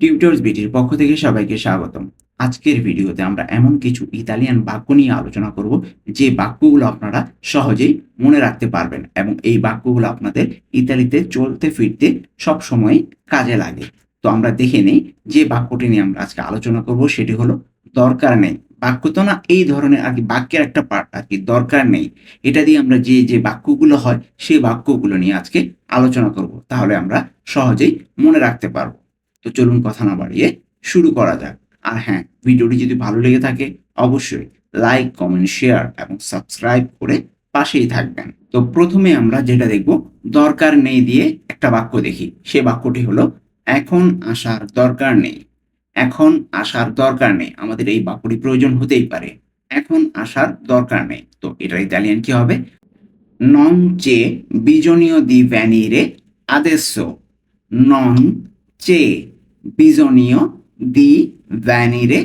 Tutors বিটির পক্ষ থেকে সবাইকে স্বাগতম। আজকের ভিডিওতে আমরা এমন কিছু ইতালিয়ান বাক্য নিয়ে আলোচনা করব, যে বাক্যগুলো আপনারা সহজেই মনে রাখতে পারবেন এবং এই বাক্যগুলো আপনাদের ইতালিতে চলতে ফিরতে সব সময় কাজে লাগে। তো আমরা দেখে নেই যে বাক্যটি নিয়ে আমরা আজকে আলোচনা করব, সেটি হলো, দরকার নেই। বাক্য তো না, এই ধরনের আর কি বাক্যের একটা পার্ট আর কি, দরকার নেই। এটা দিয়ে আমরা যে যে বাক্যগুলো হয় সেই বাক্যগুলো নিয়ে আজকে আলোচনা করব। তাহলে আমরা সহজেই মনে রাখতে পারব। তো চলুন কথা না বাড়িয়ে শুরু করা যাক। আর হ্যাঁ ভিডিওটি যদি ভালো লেগে থাকে, অবশ্যই লাইক, কমেন্ট, শেয়ার এবং সাবস্ক্রাইব করে পাশেই থাকবেন। তো প্রথমে আমরা যেটা দেখব, দরকার নেই দিয়ে একটা বাক্য দেখি। সে বাক্যটি হলো, এখন আসার দরকার নেই। এখন আসার দরকার নেই। আমাদের এই বাক্যটি প্রয়োজন হতেই পারে। এখন আসার দরকার নেই। তো এটার ইতালিয়ান কি হবে? নন চে বিজনীয় দি ভ্যানিরে adesso নন c'è bisogno di venire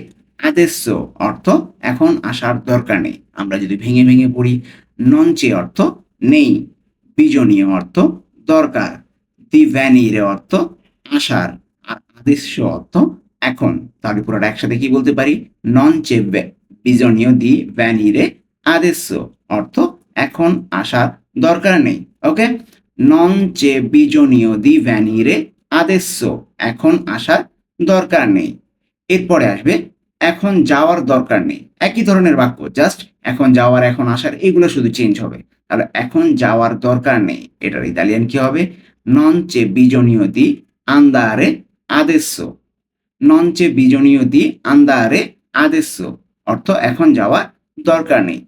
adesso অর্থ এখন আসার দরকার নেই। আমরা যদি ভেঙে ভেঙে পড়ি নন চে অর্থ নেই, বিজনীয় অর্থ দরকার, দি ভ্যানিরে অর্থ আসার, আর আদেশ্য অর্থ এখন। তাহলে পুরোটা একসাথে কি বলতে পারি? নন চে বিজনীয়, দি, ভ্যানিরে আদেশ্য অর্থ এখন আসার দরকার নেই। ওকে? নন চে বিজনীয়, দি, ভ্যানিরে আদেশ্য। এখন আসার দরকার নেই। এরপরে আসবে, এখন যাওয়ার দরকার নেই। একই ধরনের বাক্য জাস্ট এখন যাওয়ার, এখন আসার, এগুলো শুধু চেঞ্জ হবে। তাহলে এখন যাওয়ার দরকার নেই। এটার ইতালিয়ান কি হবে? নন চে বিজনীয় দি আন্দারে আদেশ্য নন চে বিজনীয় দি আন্দারে আদেশ্য অর্থ, এখন যাওয়ার দরকার নেই।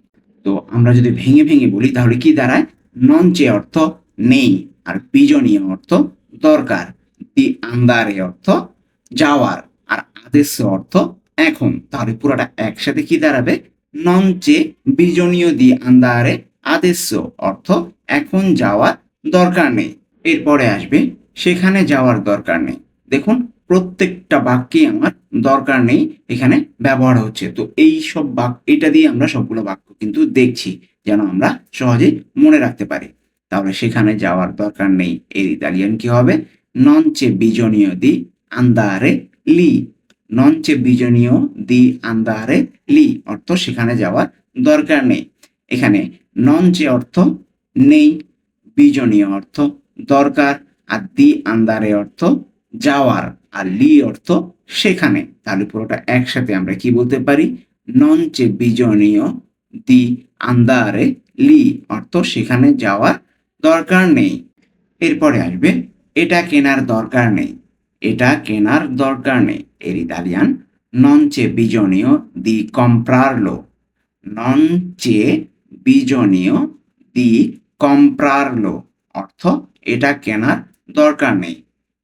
তো আমরা যদি ভেঙে ভেঙে বলি, তাহলে কি দাঁড়ায়? নন চে অর্থ নেই। আর বিজনীয় অর্থ দরকার। দি আন্দারে অর্থ যাওয়ার। আর আদেশ অর্থ এখন। তাহলে পুরোটা একসাথে কি দাঁড়াবে? নন চে বিজনীয় দি আন্দারে আদেশ অর্থ এখন যাওয়ার দরকার নেই। এরপরে আসবে, সেখানে যাওয়ার দরকার নেই। দেখুন, প্রত্যেকটা বাক্যে আমার দরকার নেই এখানে ব্যবহার হচ্ছে। তো এই সব বাক্য, এটা দিয়ে আমরা সবগুলো বাক্য কিন্তু দেখছি, যেন আমরা সহজে মনে রাখতে পারি। তাহলে সেখানে যাওয়ার দরকার নেই। এর ইতালিয়ান কি হবে? নন চে বিজনীয় দি আন্দারে লি। নন চে বিজনীয় দি আন্দারে লি অর্থ সেখানে যাওয়ার দরকার নেই। এখানে নন চে অর্থ নেই, বিজনীয় অর্থ দরকার, আর দি আন্দারে অর্থ যাওয়ার, আর লি অর্থ সেখানে। তাহলে পুরোটা একসাথে আমরা কি বলতে পারি? নন চে বিজনীয় দি আন্দারে লি অর্থ সেখানে যাওয়ার দরকার নেই। এরপরে আসবে এটা কেনার দরকার নেই। এটা কেনার দরকার নেই। এর ইতালিয়ান নন চে বিজনীয় দি কম্প্রারলো নন চে বিজনীয় দি কম্প্রারলো অর্থ, এটা কেনার দরকার নেই।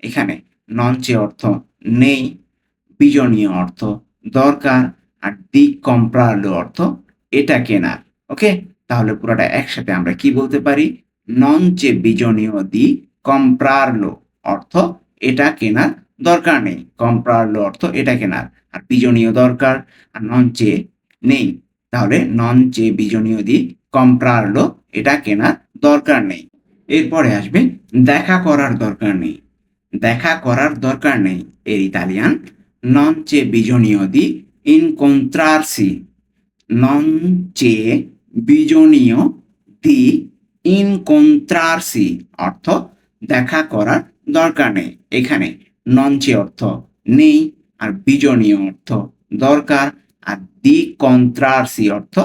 এখানে নন চে অর্থ নেই বিজনীয় অর্থ দরকার, আর দি কম্প্রারলো অর্থ এটা কেনার। ওকে? তাহলে পুরোটা একসাথে আমরা কি বলতে পারি? নন চে বিজনীয় দি কম্প্রারলো অর্থ এটা কেনার দরকার নেই। কম্প্রারলো অর্থ এটা কেনার। আর বিজনীয় দরকার, আর নন চে নেই। তাহলে নন চে বিজনীয় দি কম্প্রারলো এটা কেনার দরকার নেই। এরপরে আসবে দেখা করার দরকার নেই। দেখা করার দরকার নেই এর ইতালিয়ান। নন চে বিজনীয় দি ইনকন্ট্রারসি নন চে বিজনীয় দি ইনকন্ট্রারসি অর্থ দেখা করার দরকার নেই। এখানে নঞ্চে অর্থ নেই আর বিজনীয় অর্থ দরকার আর দি কন্ট্রারসি অর্থ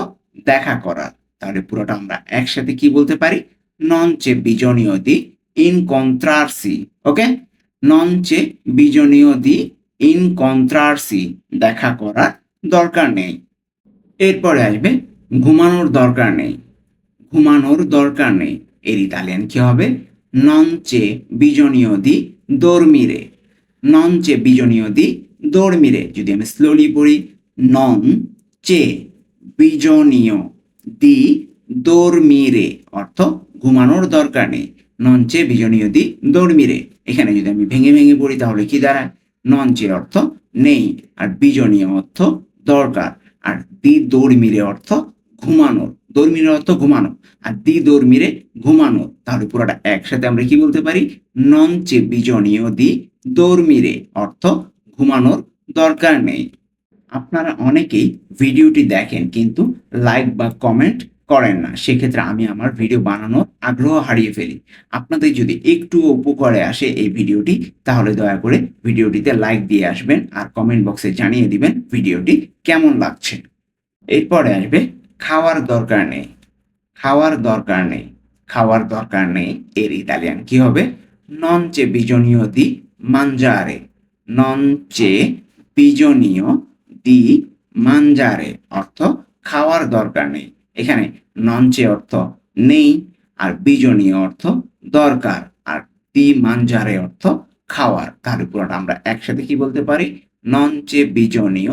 দেখা করার। তাহলে পুরোটা আমরা একসাথে কি বলতে পারি? নঞ্চে বিজনীয় দি ইনকন্ট্রারসি ওকে? নঞ্চে বিজনীয় দি ইনকন্ট্রারসি দেখা করার দরকার নেই। এরপরে আসবে ঘুমানোর দরকার নেই। ঘুমানোর দরকার নেই। এর ইতালিয়ান কি হবে? নন চে বিজনীয় দি দর্মিরে। নন চে বিজনীয় দি দর্মিরে। যদি আমি স্লোলি পড়ি নন চে বিজনীয় দি দর্মিরে। অর্থ ঘুমানোর দরকার নেই। নঞ্চে বিজনীয় দি দর্মিরে। এখানে যদি আমি ভেঙে ভেঙে পড়ি, তাহলে কি দাঁড়ায়? নন চে অর্থ নেই। আর বিজনীয় অর্থ দরকার। আর দি দর্মিরে অর্থ ঘুমানোর। দর্মিরে অর্থ ঘুমানো। আর দি দর্মিরে ঘুমানো। তাহলে পুরোটা একসাথে আমরা কি বলতে পারি? নন চে বিজনীয় দি দর্মিরে অর্থ ঘুমানোর দরকার নেই। আপনারা অনেকেই ভিডিওটি দেখেন কিন্তু লাইক বা কমেন্ট করেন না। সেক্ষেত্রে আমি আমার ভিডিও বানানোর আগ্রহ হারিয়ে ফেলি। আপনাদের যদি একটু উপকারে আসে এই ভিডিওটি, তাহলে দয়া করে ভিডিওটিতে লাইক দিয়ে আসবেন আর কমেন্ট বক্সে জানিয়ে দিবেন ভিডিওটি কেমন লাগছে। এরপরে আসবে খাওয়ার দরকার নেই। খাওয়ার দরকার নেই। খাওয়ার দরকার নেই এর ইতালিয়ান কি হবে? নন চে বিজনীয় দি মানজারে। নন চে বিজনীয় দি মানজারে। অর্থ খাওয়ার দরকার নেই। এখানে নঞ্চে অর্থ নেই আর বিজনীয় অর্থ দরকার। আর দি মানজারে অর্থ খাওয়ার। তার পুরোটা আমরা একসাথে কি বলতে পারি? নঞ্চে বিজনীয়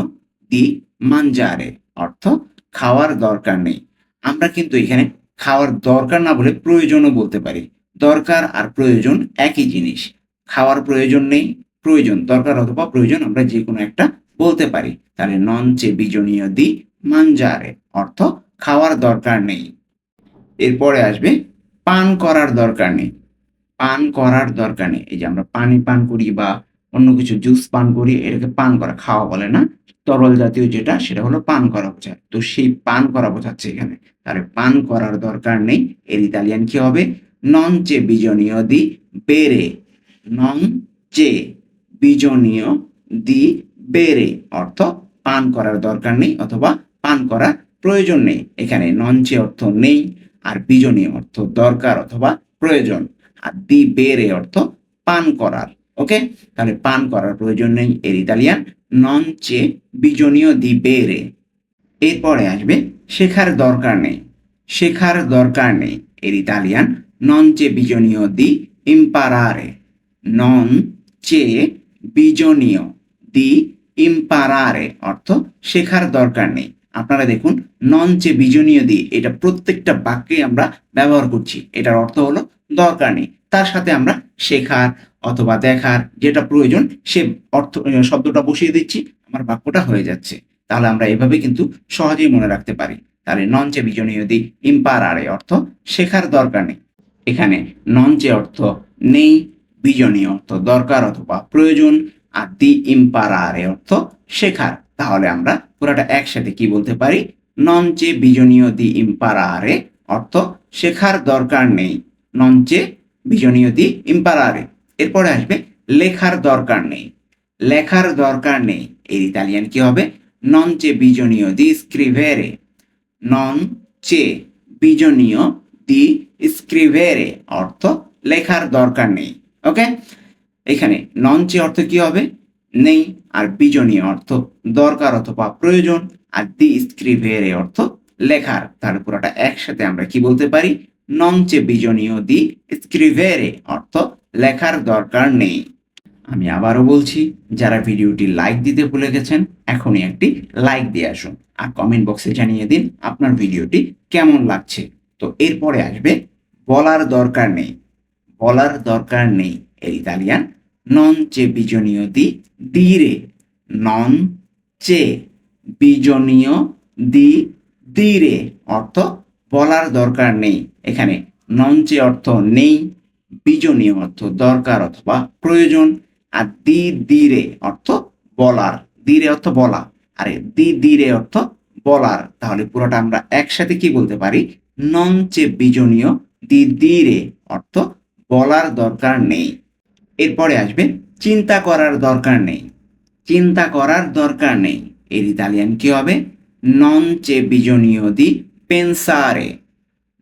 দি মানজারে। অর্থ খাওয়ার দরকার নেই। আমরা কিন্তু এখানে খাওয়ার দরকার না বলে প্রয়োজনও বলতে পারি। দরকার আর প্রয়োজন একই জিনিস। খাওয়ার প্রয়োজন নেই, প্রয়োজন। দরকার অথবা প্রয়োজন আমরা যে কোনো একটা বলতে পারি। তাহলে নন চে বিজনীয় দি মানজারে, অর্থ খাওয়ার দরকার নেই। এরপরে আসবে পান করার দরকার নেই। পান করার দরকার নেই। এই যে আমরা পানি পান করি বা অন্য কিছু জুস পান করি এটাকে পান করা, খাওয়া বলে না। তরল জাতীয় যেটা, সেটা হলো পান করা বোঝায় তো সেই পান করা বোঝাচ্ছে এখানে। তাহলে পান করার দরকার নেই। এর ইতালিয়ান কি হবে? নন চে বিজনীয় দি বেড়ে। নন চে বিজনীয় দি বেড়ে। অর্থ পান করার দরকার নেই অথবা পান করার প্রয়োজন নেই। এখানে নঞ্চে অর্থ নেই আর বিজনীয় অর্থ দরকার অথবা প্রয়োজন। আর দি বেড়ে অর্থ পান করার। ওকে তাহলে পান করার প্রয়োজন নেই, এর ইতালিয়ান নন চে বিজনীয় দি বেরে এরপরে আসবে, শেখার দরকার নেই, শেখার দরকার নেই, এর ইতালিয়ান নন চে বিজনীয় দি ইম্পারারে নন চে বিজনীয় দি ইম্পারারে অর্থ শেখার দরকার নেই। আপনারা দেখুন নন চে বিজনীয় দি, এটা প্রত্যেকটা বাক্যে আমরা ব্যবহার করছি, এটার অর্থ হলো দরকার নেই। তার সাথে আমরা শেখার অথবা দেখার যেটা প্রয়োজন, সে অর্থ শব্দটা বসিয়ে দিচ্ছি, আমার বাক্যটা হয়ে যাচ্ছে। তাহলে আমরা এভাবে কিন্তু সহজেই মনে রাখতে পারি। তাহলে নন চে বিজনীয় দি ইম্পারারে অর্থ শেখার দরকার নেই। এখানে নন চে অর্থ নেই, বিজনীয় অর্থ দরকার অথবা প্রয়োজন, আর দি ইম্পারারে অর্থ শেখার। তাহলে আমরা পুরোটা একসাথে কি বলতে পারি? নন চে বিজনীয় দি ইম্পারারে অর্থ শেখার দরকার নেই। নন চে বিজনীয় দি ইম্পারারে এরপরে আসবে লেখার দরকার নেই। লেখার দরকার নেই। এর ইতালিয়ান কি হবে? নন চে বিজনীয় দি স্ক্রিভেরে নন চে বিজনীয় দি স্ক্রিভেরে অর্থ লেখার দরকার নেই। ওকে এখানে নন চে অর্থ কি হবে? নেই। আর বিজনীয় অর্থ দরকার অথবা প্রয়োজন। আর দি স্ক্রিভেরে অর্থ লেখার। তার পুরোটা একসাথে আমরা কি বলতে পারি? নন চে বিজনীয় দি স্ক্রিভেরে অর্থ লেখার দরকার নেই। আমি আবারও বলছি, যারা ভিডিওটি লাইক দিতে ভুলে গেছেন, এখনই একটি লাইক দিয়ে আসুন আর কমেন্ট বক্সে জানিয়ে দিন আপনার ভিডিওটি কেমন লাগছে। তো এরপরে আসবে, বলার দরকার নেই। বলার দরকার নেই এর ইতালিয়ান। নন চে বিজনীয় দি দিরে নন চে বিজনীয় দি দিরে অর্থ বলার দরকার নেই। এখানে নন চে অর্থ নেই। বিজনীয় অর্থ দরকার অথবা প্রয়োজন। আর দি দিরে অর্থ বলার। দিরে অর্থ বলা। আরে দি দিরে অর্থ বলার। তাহলে পুরোটা আমরা একসাথে কি বলতে পারি? নন চে বিজনীয় দি দিরে অর্থ বলার দরকার নেই। এরপরে আসবে চিন্তা করার দরকার নেই। চিন্তা করার দরকার নেই। এর ইতালিয়ান কি হবে? নন চে বিজনীয় দি পেনসারে।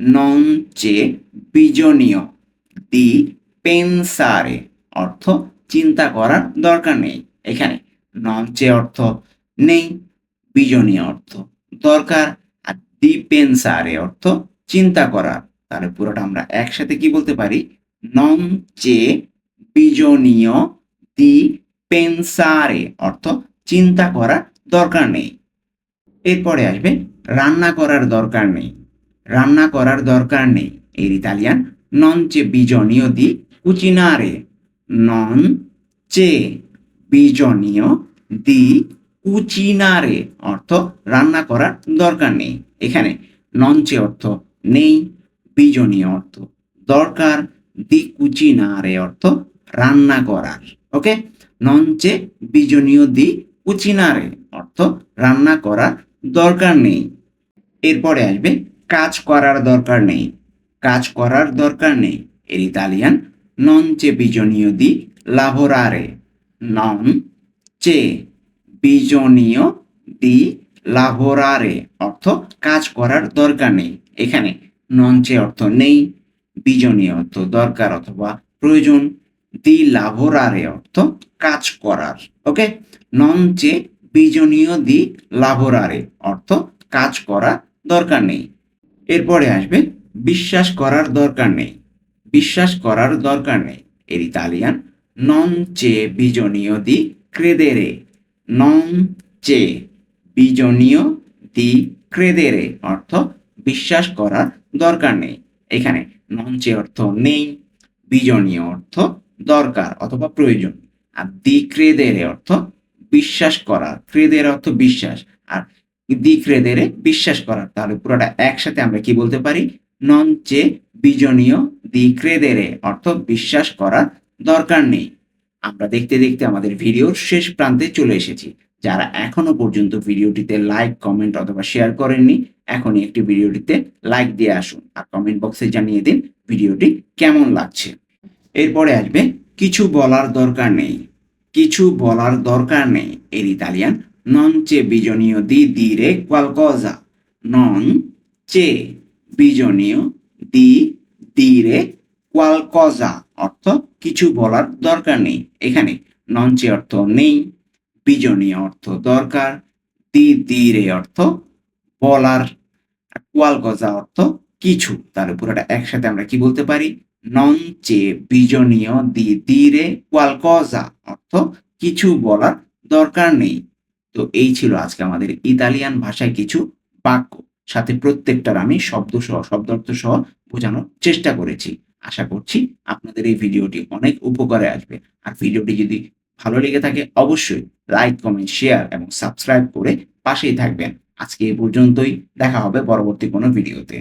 নন চে বিজনীয় দি পেনসারে অর্থ চিন্তা করার দরকার নেই। এখানে নন চে অর্থ নেই, বিজনীয় অর্থ দরকার, আর দি পেনসারে অর্থ চিন্তা করার। তাহলে পুরোটা আমরা একসাথে কি বলতে পারি? নন চে বিজনীয় দি পেনসারে অর্থ চিন্তা করার দরকার নেই। এরপরে আসবে রান্না করার দরকার নেই। রান্না করার দরকার নেই। এর ইতালিয়ান নন চে বিজনীয় দি কুচিনারে। নন চে বিজনীয় দি কুচিনারে। অর্থ রান্না করার দরকার নেই। এখানে নন চে অর্থ নেই, বিজনীয় অর্থ দরকার দি কুচিনারে অর্থ রান্না করার। ওকে? নঞ্চে বিজনীয় দি কুচিনারে অর্থ রান্না করার দরকার নেই। এরপরে আসবে কাজ করার দরকার নেই। কাজ করার দরকার নেই। এর ইতালিয়ান নন চে বিজনীয় দি লাভোরারে নন চে বিজনীয় দি লাভোরারে অর্থ কাজ করার দরকার নেই। এখানে নন চে অর্থ নেই বিজনীয় অর্থ দরকার অথবা প্রয়োজন দি লাভোরারে অর্থ কাজ করার। ওকে? নন চে বিজনীয় দি লাভোরারে অর্থ কাজ করা দরকার নেই। এরপরে আসবে বিশ্বাস করার দরকার নেই। বিশ্বাস করার দরকার নেই। এর ইতালিয়ান নন চে বিজনীয় দি ক্রেদেরে নন চে বিজনীয় দি ক্রেদেরে অর্থ বিশ্বাস করার দরকার নেই। এখানে নন চে অর্থ নেই বিজনীয় অর্থ দরকার অথবা প্রয়োজন। আর দি ক্রেদেরে অর্থ বিশ্বাস করার। ক্রেদের অর্থ বিশ্বাস। আর দি ক্রেদেরে বিশ্বাস করার। তাহলে পুরোটা একসাথে আমরা কি বলতে পারি? নন চে বিজনীয় দি ক্রেদেরে অর্থ বিশ্বাস করার দরকার নেই। আমরা দেখতে দেখতে আমাদের ভিডিওর শেষ প্রান্তে চলে এসেছি। যারা এখনও পর্যন্ত ভিডিওটিতে লাইক, কমেন্ট অথবা শেয়ার করেননি, এখনই একটি ভিডিওটিতে লাইক দিয়ে আসুন আর কমেন্ট বক্সে জানিয়ে দিন ভিডিওটি কেমন লাগছে। এরপরে আসবে, কিছু বলার দরকার নেই। কিছু বলার দরকার নেই। এর ইতালিয়ান নন চে বিজনীয় দি দিরে qualcosa নন চে বিজনীয়, দি, দিরে qualcosa অর্থ কিছু বলার দরকার নেই। এখানে নন চে অর্থ নেই, বিজনীয় অর্থ দরকার, দি, দিরে অর্থ বলার qualcosa অর্থ কিছু। তার পুরোটা একসাথে আমরা কি বলতে পারি? নন চে বিজনীয়, দি, দিরে qualcosa অর্থ কিছু বলার দরকার নেই। তো এই ছিল আজকে আমাদের ইতালিয়ান ভাষায় কিছু বাক্য। সাথে প্রত্যেকটার আমি শব্দ সহ, শব্দার্থ সহ বোঝানোর চেষ্টা করেছি। আশা করছি আপনাদের এই ভিডিওটি অনেক উপকারে আসবে। আর ভিডিওটি যদি ভালো লেগে থাকে, অবশ্যই লাইক, কমেন্ট, শেয়ার এবং সাবস্ক্রাইব করে পাশেই থাকবেন। আজকে এ পর্যন্তই। দেখা হবে পরবর্তী কোনো ভিডিওতে।